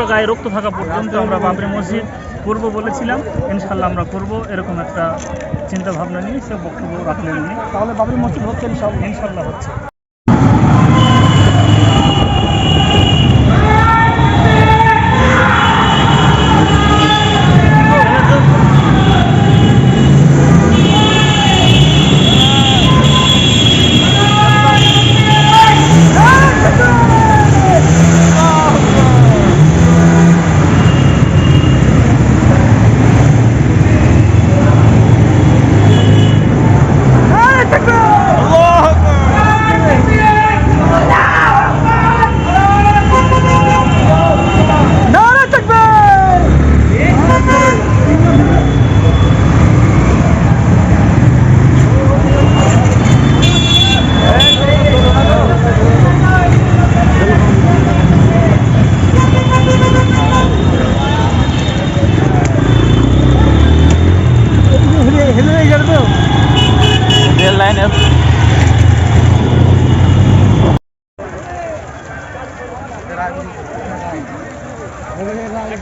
পুরো গায়ে রক্ত থাকা পর্যন্ত আমরা বাবরি মসজিদ করব বলেছিলাম। ইনশাল্লাহ আমরা করব এরকম একটা চিন্তা ভাবনা নিয়ে, সে বক্তব্য রাখলেন তাহলে বাবরি মসজিদ হচ্ছে ইনশাল্লাহ হচ্ছে।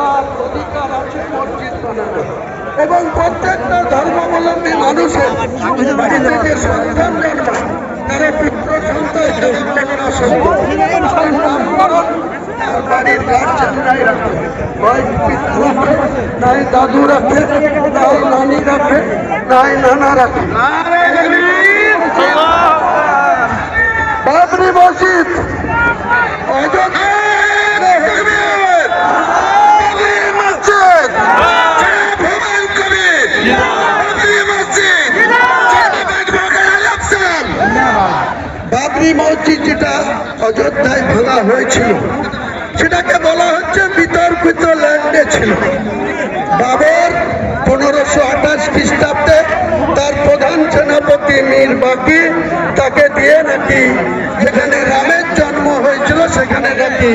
বক্তব্য বলছে এবং প্রত্যেকটা ধর্মাবলম্বী মানুষের বাড়িতে সন্তান তারা পুত্র নাই দাদু রাখে, নাই নানি রাখে, নাই নানা রাখে। বাবরি মসজিদ। অযোধ্যা বাবরি মসজিদ হুমায়ুন কবির বাবরি মসজিদ বাবরি মসজিদ যেটা অযোধ্যায় ভাঙা হয়েছিল, সেটাকে বলা হচ্ছে বিতর্কিত ল্যান্ডে ছিল। বাবর পনেরোশো আঠাশ খ্রিস্টাব্দে তার প্রধান সেনাপতি মীর বাকি তাকে দিয়ে নাকি যেখানে রামের জন্ম হয়েছিল, সেখানে নাকি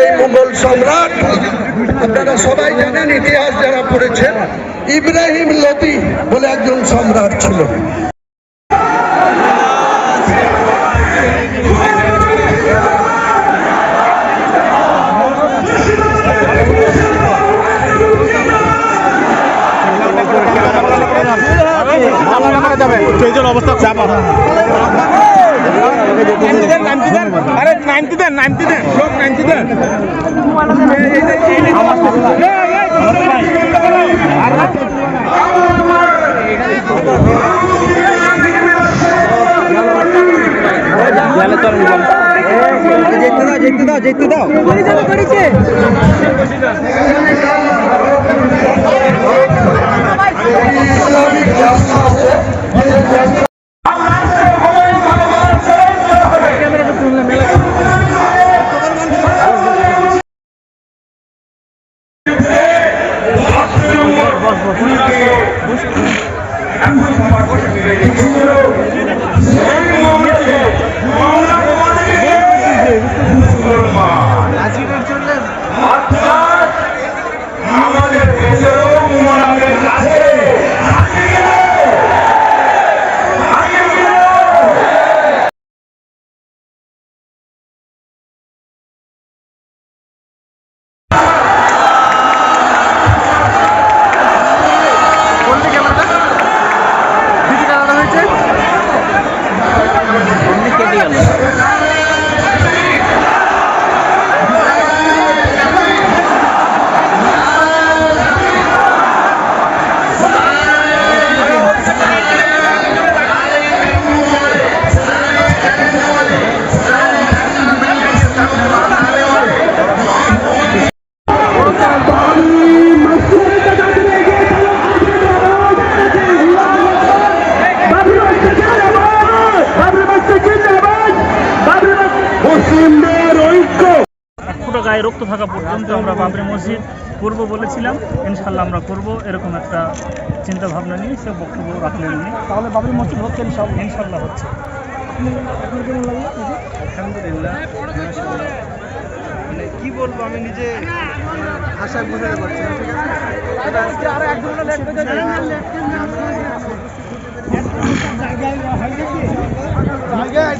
এই মুঘল সম্রাট, আপনারা সবাই জানেন ইতিহাস যারা পড়েছেন, ইব্রাহিম লতি বলে একজন সম্রাট ছিল। আরে নাইনটি দেন নাইনটি দেন লোক নাইনটি দেন যেতে দাও যেতে দাও যেতে দাও ইসলামিক Thank you. প্রথম তো আমরা বাবরি মসজিদ করব বলেছিলাম ইনশাল্লাহ আমরা করব এরকম একটা চিন্তা ভাবনা নিয়ে সে বক্তব্য রাখলেন উনি তাহলে বাবরি মসজিদ হচ্ছে ইনশাআল্লাহ ইনশাল্লাহ হচ্ছে আলহামদুলিল্লাহ মানে কি বলব আমি নিজে বুঝাতে পারছি না ঠিক আছে জায়গায়